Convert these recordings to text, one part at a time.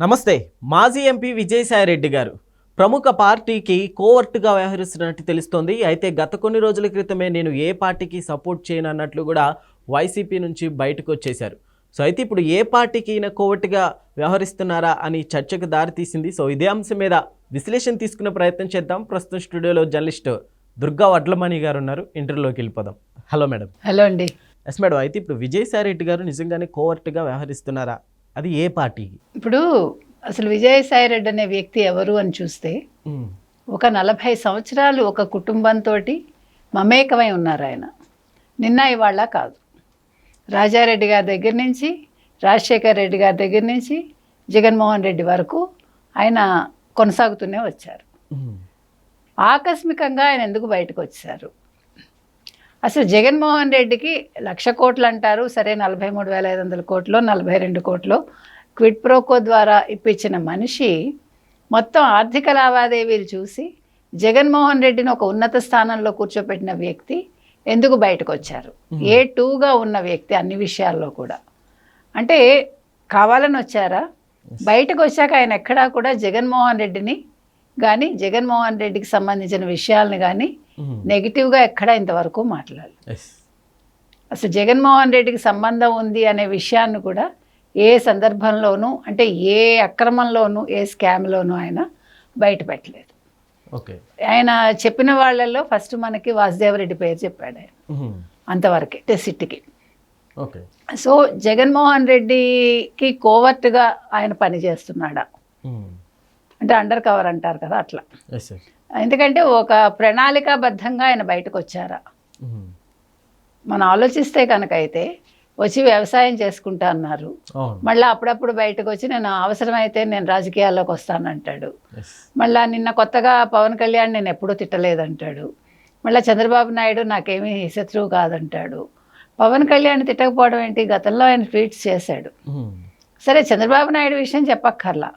నమస్తే మాజీ ఎంపీ విజయసాయిరెడ్డి గారు. ప్రముఖ పార్టీకి కోవర్ట్గా వ్యవహరిస్తున్నట్టు తెలుస్తోంది. అయితే గత కొన్ని రోజుల క్రితమే నేను ఏ పార్టీకి సపోర్ట్ చేయను అన్నట్లు కూడా వైసీపీ నుంచి బయటకు వచ్చేశారు. సో అయితే ఇప్పుడు ఏ పార్టీకి ఈయన కోవర్ట్గా వ్యవహరిస్తున్నారా అని చర్చకు దారితీసింది సో ఇదే అంశం మీద విశ్లేషణ తీసుకునే ప్రయత్నం చేద్దాం. ప్రస్తుతం స్టూడియోలో జర్నలిస్ట్ దుర్గా వడ్లమణి గారు ఉన్నారు. ఇంటర్వ్యూలోకి వెళ్ళిపోదాం. Hello madam. హలో అండి. ఎస్ మేడం అయితే ఇప్పుడు విజయసాయిరెడ్డి గారు నిజంగానే కోవర్ట్గా వ్యవహరిస్తున్నారా? అది ఏ పార్టీకి ఇప్పుడు అసలు విజయసాయి రెడ్డి అనే వ్యక్తి ఎవరు అని చూస్తే. ఒక నలభై సంవత్సరాలు ఒక కుటుంబంతో మమేకమై ఉన్నారు ఆయన. నిన్న ఇవాళ కాదు. రాజారెడ్డి గారి దగ్గర నుంచి రాజశేఖర్ రెడ్డి గారి దగ్గర నుంచి జగన్మోహన్ రెడ్డి వరకు ఆయన కొనసాగుతూనే వచ్చారు. ఆకస్మికంగా ఆయన ఎందుకు బయటకు వచ్చారు? అసలు జగన్మోహన్ రెడ్డికి లక్ష కోట్లు అంటారు. సరే నలభై మూడు వేల ఐదు వందల కోట్లు నలభై రెండు కోట్లు. క్విడ్ ప్రోకో ద్వారా ఇప్పించిన మనిషి మొత్తం ఆర్థిక లావాదేవీలు చూసి జగన్మోహన్ రెడ్డిని ఒక ఉన్నత స్థానంలో కూర్చోపెట్టిన వ్యక్తి ఎందుకు బయటకు వచ్చారు ఏ టూగా ఉన్న వ్యక్తి అన్ని విషయాల్లో కూడా. అంటే కావాలని వచ్చారా? బయటకు వచ్చాక ఆయన ఎక్కడా కూడా జగన్మోహన్ రెడ్డిని కానీ జగన్మోహన్ రెడ్డికి సంబంధించిన విషయాలను కానీ. నెగిటివ్గా ఎక్కడా ఇంతవరకు మాట్లాడాలి ఎస్. అసలు జగన్మోహన్ రెడ్డికి సంబంధం ఉంది అనే విషయాన్ని కూడా ఏ సందర్భంలోనూ అంటే ఏ అక్రమంలోనూ ఏ స్కామ్లోనూ ఆయన బయట పెట్టలేదు ఓకే ఆయన చెప్పిన వాళ్ళల్లో ఫస్ట్ మనకి వాసుదేవరెడ్డి పేరు చెప్పాడు ఆయన. ఉమ్. అంతవరకే ఓకే సో జగన్మోహన్ రెడ్డికి కోవర్ట్గా ఆయన పనిచేస్తున్నాడా? ఉమ్. అంటే అండర్ కవర్ అంటారు కదా అట్లా. ఎందుకంటే ఒక ప్రణాళికాబద్ధంగా ఆయన బయటకు వచ్చారా. మనం ఆలోచిస్తే కనుక అయితే వచ్చి వ్యవసాయం చేసుకుంటా అన్నారు. మళ్ళీ అప్పుడప్పుడు బయటకు వచ్చి నేను అవసరమైతే నేను రాజకీయాల్లోకి వస్తానంటాడు. మళ్ళా నిన్న కొత్తగా పవన్ కళ్యాణ్ నేను ఎప్పుడూ తిట్టలేదంటాడు. మళ్ళీ చంద్రబాబు నాయుడు నాకేమీ శత్రువు కాదంటాడు. పవన్ కళ్యాణ్ తిట్టకపోవడం ఏంటి? గతంలో ఆయన ట్వీట్స్ చేశాడు. సరే చంద్రబాబు నాయుడు విషయం చెప్పక్కర్లా.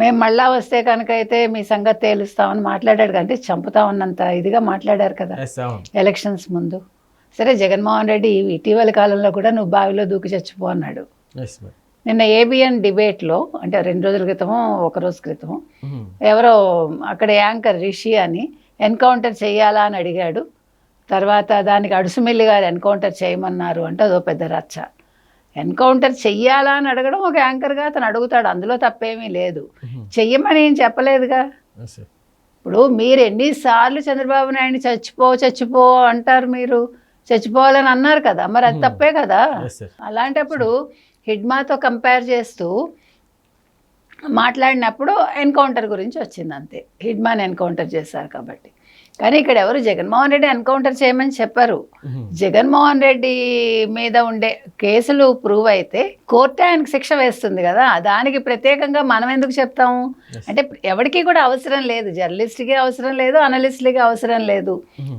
మేము మళ్ళా వస్తే కనుక అయితే మీ సంగతి తేలుస్తామని మాట్లాడాడు కంటే చంపుతా ఉన్నంత ఇదిగా మాట్లాడారు కదా. ఎలక్షన్స్ ముందు. సరే జగన్మోహన్ రెడ్డి ఇటీవల కాలంలో కూడా నువ్వు బావిలో దూకి చచ్చిపో అన్నాడు. నిన్న ఏబిఎన్ డిబేట్లో అంటే రెండు రోజుల క్రితమో ఒక రోజు క్రితమో. ఎవరో అక్కడ యాంకర్ రిషి అని ఎన్కౌంటర్ చేయాలా అని అడిగాడు. తర్వాత దానికి అడుసుమిల్లి గారు ఎన్కౌంటర్ చేయమన్నారు అంటే అదో పెద్ద రచ్చ. ఎన్కౌంటర్ చెయ్యాలా అని అడగడం ఒక యాంకర్గా అతను అడుగుతాడు. అందులో తప్పేమీ లేదు. చెయ్యమని ఏం చెప్పలేదుగా. ఇప్పుడు మీరు ఎన్నిసార్లు చంద్రబాబు నాయుడు చచ్చిపో చచ్చిపో అంటారు మీరు. చచ్చిపోవాలని అన్నారు కదా. మరి అది తప్పే కదా. అలాంటప్పుడు హిడ్మాతో కంపేర్ చేస్తూ మాట్లాడినప్పుడు ఎన్కౌంటర్ గురించి వచ్చింది అంతే హిడ్మాన్ ఎన్కౌంటర్ చేశారు కాబట్టి. కానీ ఇక్కడ ఎవరు జగన్మోహన్ రెడ్డి ఎన్కౌంటర్ చేయమని చెప్పారు. జగన్మోహన్ రెడ్డి మీద ఉండే కేసులు ప్రూవ్ అయితే కోర్టు ఆయనకు శిక్ష వేస్తుంది కదా. దానికి ప్రత్యేకంగా మనం ఎందుకు చెప్తాము. అంటే ఎవరికి కూడా అవసరం లేదు. జర్నలిస్ట్కి అవసరం లేదు అనలిస్ట్లకి అవసరం లేదు.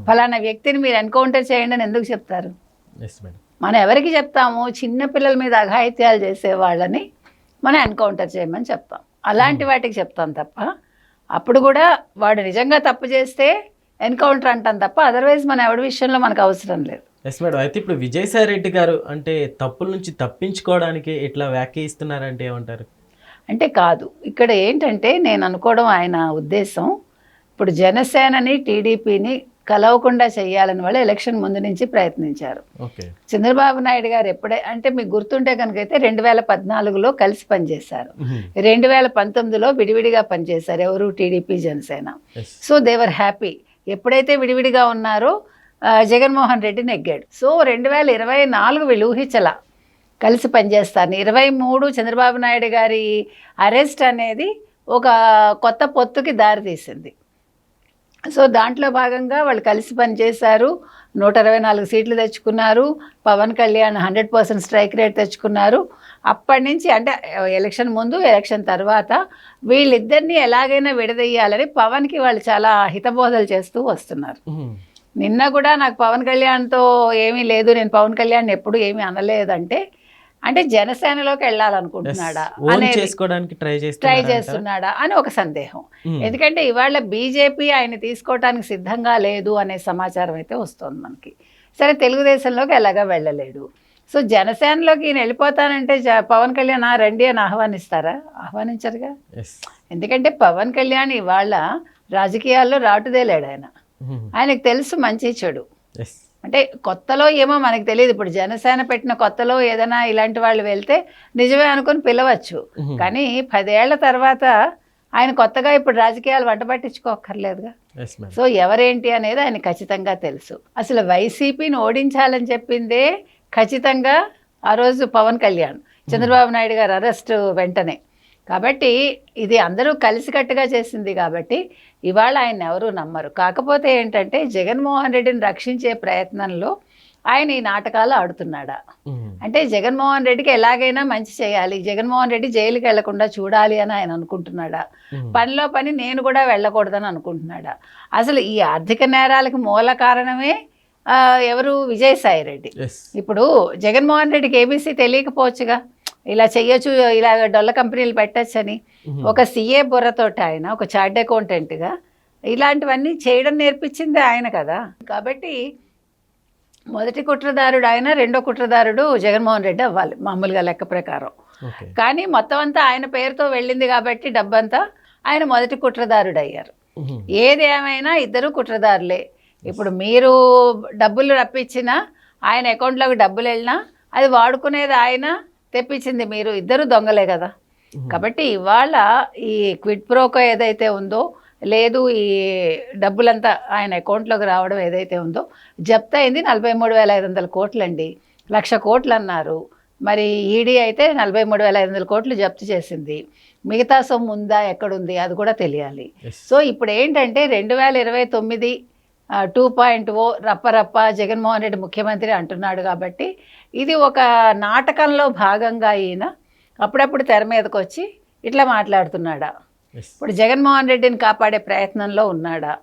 ఫలానా వ్యక్తిని మీరు ఎన్కౌంటర్ చేయండి అని ఎందుకు చెప్తారు? మనం ఎవరికి చెప్తాము? చిన్న పిల్లల మీద అఘాయిత్యాలు చేసే వాళ్ళని మనం ఎన్కౌంటర్ చేయమని చెప్తాం. అలాంటి వాటికి చెప్తాం తప్ప అప్పుడు కూడా వాడు నిజంగా తప్పు చేస్తే ఎన్కౌంటర్ అంటాం తప్ప అదర్వైజ్ మన ఎవరి విషయంలో మనకు అవసరం లేదు. ఎస్ మేడం అయితే ఇప్పుడు విజయసాయి రెడ్డి గారు అంటే తప్పుల నుంచి తప్పించుకోవడానికి ఇట్లా వ్యాఖ్యాయిస్తున్నారంటే ఏమంటారు? అంటే కాదు. ఇక్కడ ఏంటంటే నేను అనుకోవడం ఆయన ఉద్దేశం. ఇప్పుడు జనసేనని టీడీపీని కలవకుండా చేయాలని వాళ్ళు ఎలక్షన్ ముందు నుంచి ప్రయత్నించారు. చంద్రబాబు నాయుడు గారు ఎప్పుడే అంటే మీకు గుర్తుంటే కనుక అయితే రెండు వేల పద్నాలుగులో కలిసి పనిచేశారు. రెండు వేల పంతొమ్మిదిలో విడివిడిగా పనిచేశారు ఎవరు? TDP Janasena. So they were happy ఎప్పుడైతే విడివిడిగా ఉన్నారో జగన్మోహన్ రెడ్డి నెగ్గాడు. సో రెండు వేల ఇరవై నాలుగు వీళ్ళు ఊహించలా కలిసి పనిచేస్తాను ఇరవై మూడు చంద్రబాబు నాయుడు గారి అరెస్ట్ అనేది ఒక కొత్త పొత్తుకి దారితీసింది. సో దాంట్లో భాగంగా వాళ్ళు కలిసి పనిచేశారు. నూట ఇరవై నాలుగు సీట్లు తెచ్చుకున్నారు. Pawan Kalyan hundred percent strike rate తెచ్చుకున్నారు. అప్పటి నుంచి అంటే ఎలక్షన్ ముందు ఎలక్షన్ తర్వాత వీళ్ళిద్దరిని ఎలాగైనా విడదీయాలని పవన్కి వాళ్ళు చాలా హితబోధలు చేస్తూ వస్తున్నారు. నిన్న కూడా నాకు పవన్ కళ్యాణ్తో ఏమీ లేదు. నేను పవన్ కళ్యాణ్ ఎప్పుడు ఏమీ అనలేదంటే అంటే జనసేనలోకి వెళ్ళాలనుకుంటున్నాడా అనేది చేసుకోవడానికి ట్రై చేస్తున్నాడా అని ఒక సందేహం. ఎందుకంటే ఇవాళ బీజేపీ ఆయన తీసుకోవటానికి సిద్ధంగా లేదు అనే సమాచారం అయితే వస్తుంది మనకి. సరే తెలుగుదేశంలోకి ఎలాగా వెళ్ళలేడు. సో జనసేనలోకి ఈయన వెళ్ళిపోతానంటే పవన్ కళ్యాణ్ "ఆ, రండి అని ఆహ్వానిస్తారా? ఆహ్వానించరుగా? ఎందుకంటే పవన్ కళ్యాణ్ ఇవాళ రాజకీయాల్లో రాటుదేలాడు ఆయన. ఆయనకు తెలుసు మంచి చెడు. అంటే కొత్తలో ఏమో మనకు తెలియదు. ఇప్పుడు జనసేన పెట్టిన కొత్తలో ఏదైనా ఇలాంటి వాళ్ళు వెళ్తే నిజమే అనుకుని పిలవచ్చు. కానీ పదేళ్ళ తర్వాత ఆయన కొత్తగా ఇప్పుడు రాజకీయాలు వంట పట్టించుకోక్కర్లేదుగా సో ఎవరేంటి అనేది ఆయన ఖచ్చితంగా తెలుసు. అసలు వైసీపీని ఓడించాలని చెప్పిందే ఖచ్చితంగా ఆ రోజు పవన్ కళ్యాణ్. చంద్రబాబు నాయుడు గారు అరెస్ట్ వెంటనే. కాబట్టి ఇది అందరూ కలిసికట్టుగా చేసింది కాబట్టి ఇవాళ ఆయన ఎవరు నమ్మరు. కాకపోతే ఏంటంటే జగన్మోహన్ రెడ్డిని రక్షించే ప్రయత్నంలో ఆయన ఈ నాటకాలు ఆడుతున్నాడా. అంటే జగన్మోహన్ రెడ్డికి ఎలాగైనా మంచి చేయాలి. జగన్మోహన్ రెడ్డి జైలుకి వెళ్ళకుండా చూడాలి అని ఆయన అనుకుంటున్నాడా? పనిలో పని నేను కూడా వెళ్ళకూడదని అనుకుంటున్నాడా? అసలు ఈ ఆర్థిక నేరాలకు మూల కారణమే ఎవరు? విజయసాయి రెడ్డి. ఇప్పుడు జగన్మోహన్ రెడ్డికి ఏబీసీ తెలియకపోవచ్చుగా. ఇలా చెయ్యొచ్చు ఇలా డొల్ల కంపెనీలు పెట్టచ్చని. ఒక సీఏ బుర్రతోటి ఆయన ఒక చార్ట్ అకౌంటెంట్గా ఇలాంటివన్నీ చేయడం నేర్పించింది ఆయన కదా. కాబట్టి మొదటి కుట్రదారుడు ఆయన రెండో కుట్రదారుడు జగన్మోహన్ రెడ్డి అవ్వాలి మామూలుగా లెక్క ప్రకారం. కానీ మొత్తం అంతా ఆయన పేరుతో వెళ్ళింది కాబట్టి డబ్బంతా ఆయన మొదటి కుట్రదారుడు అయ్యారు ఏది ఏమైనా ఇద్దరు కుట్రదారులే. ఇప్పుడు మీరు డబ్బులు రప్పించినా ఆయన అకౌంట్లోకి డబ్బులు వెళ్ళినా అది వాడుకునేది ఆయన తెప్పించింది మీరు ఇద్దరు దొంగలే కదా. కాబట్టి ఇవాళ ఈ క్విడ్ ప్రోకో ఏదైతే ఉందో లేదు ఈ డబ్బులంతా ఆయన అకౌంట్లోకి రావడం ఏదైతే ఉందో జప్త అయింది నలభై మూడు వేల ఐదు వందల కోట్లండి. లక్ష కోట్లు అన్నారు మరి ఈడీ అయితే నలభై మూడు వేల ఐదు వందల కోట్లు జప్తు చేసింది. మిగతా సొమ్ము ఉందా ఎక్కడుంది అది కూడా తెలియాలి. సో ఇప్పుడు ఏంటంటే రెండు వేల ఇరవై తొమ్మిది టూ పాయింట్ ఓ రప్ప రప్ప జగన్మోహన్ రెడ్డి ముఖ్యమంత్రి అంటున్నాడు కాబట్టి ఇది ఒక నాటకంలో భాగంగా ఈయన అప్పుడప్పుడు తెర మీదకి వచ్చి ఇట్లా మాట్లాడుతున్నాడా. ఇప్పుడు జగన్మోహన్ రెడ్డిని కాపాడే ప్రయత్నంలో ఉన్నాడా.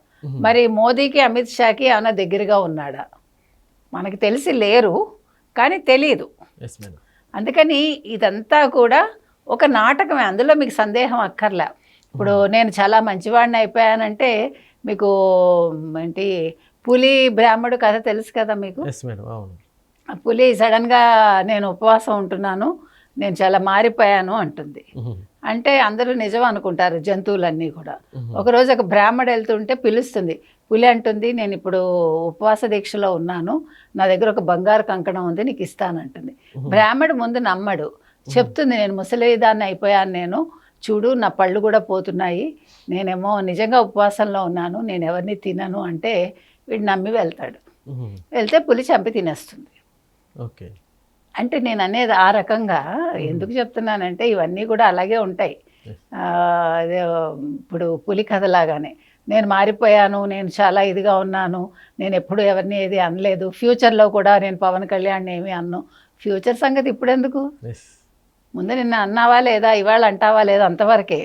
మరి మోదీకి అమిత్ షాకి ఏమైనా దగ్గరగా ఉన్నాడా? మనకి తెలిసి లేరు కానీ తెలియదు అందుకని ఇదంతా కూడా ఒక నాటకమే అందులో మీకు సందేహం అక్కర్లే. ఇప్పుడు నేను చాలా మంచివాడిని అయిపోయానంటే మీకు ఏంటి పులి బ్రాహ్మడు కథ తెలుసు కదా మీకు? పులి సడన్గా నేను ఉపవాసం ఉంటున్నాను నేను చాలా మారిపోయాను అంటుంది. అంటే అందరూ నిజం అనుకుంటారు జంతువులన్నీ కూడా. ఒకరోజు ఒక బ్రాహ్మడు వెళ్తుంటే పిలుస్తుంది పులి అంటుంది నేను ఇప్పుడు ఉపవాస దీక్షలో ఉన్నాను నా దగ్గర ఒక బంగారు కంకణం ఉంది నీకు ఇస్తానంటుంది బ్రాహ్మడు ముందు నమ్మడు. చెప్తుంది నేను ముసలిదాన్ని అయిపోయాను నేను చూడు నా పళ్ళు కూడా పోతున్నాయి. నేనేమో నిజంగా ఉపవాసంలో ఉన్నాను నేను ఎవరిని తినను అంటే వీడు నమ్మి వెళ్తాడు. వెళ్తే పులి చంపి తినేస్తుంది. ఓకే. అంటే నేను అనేది ఆ రకంగా ఎందుకు చెప్తున్నానంటే ఇవన్నీ కూడా అలాగే ఉంటాయి. ఇప్పుడు పులి కథలాగానే నేను మారిపోయాను నేను చాలా ఇదిగా ఉన్నాను నేను ఎప్పుడు ఎవరిని ఏది అనలేదు. ఫ్యూచర్లో కూడా నేను పవన్ కళ్యాణ్ ఏమి అన్ను. ఫ్యూచర్ సంగతి ఇప్పుడు ఎందుకు ఎస్ ముందు నిన్న అన్నావా లేదా ఇవాళ అంటావా లేదా అంతవరకే.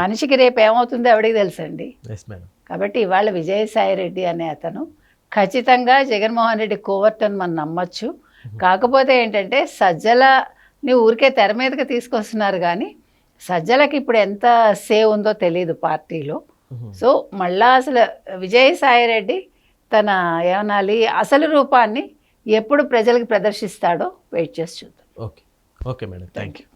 మనిషికి రేపు ఏమవుతుందో ఎవడికి తెలుసండి? కాబట్టి ఇవాళ విజయసాయి రెడ్డి అనే అతను ఖచ్చితంగా జగన్మోహన్ రెడ్డి కోవర్ట్ అని మనం నమ్మచ్చు. కాకపోతే ఏంటంటే సజ్జలని ఊరికే తెర మీదకి తీసుకొస్తున్నారు కానీ సజ్జలకి ఇప్పుడు ఎంత సేవ్ ఉందో తెలియదు పార్టీలో. సో మళ్ళా అసలు విజయసాయి రెడ్డి తన ఏమనాలి అసలు రూపాన్ని ఎప్పుడు ప్రజలకు ప్రదర్శిస్తాడో వెయిట్ చేసి చూద్దాం. Okay okay madam thank you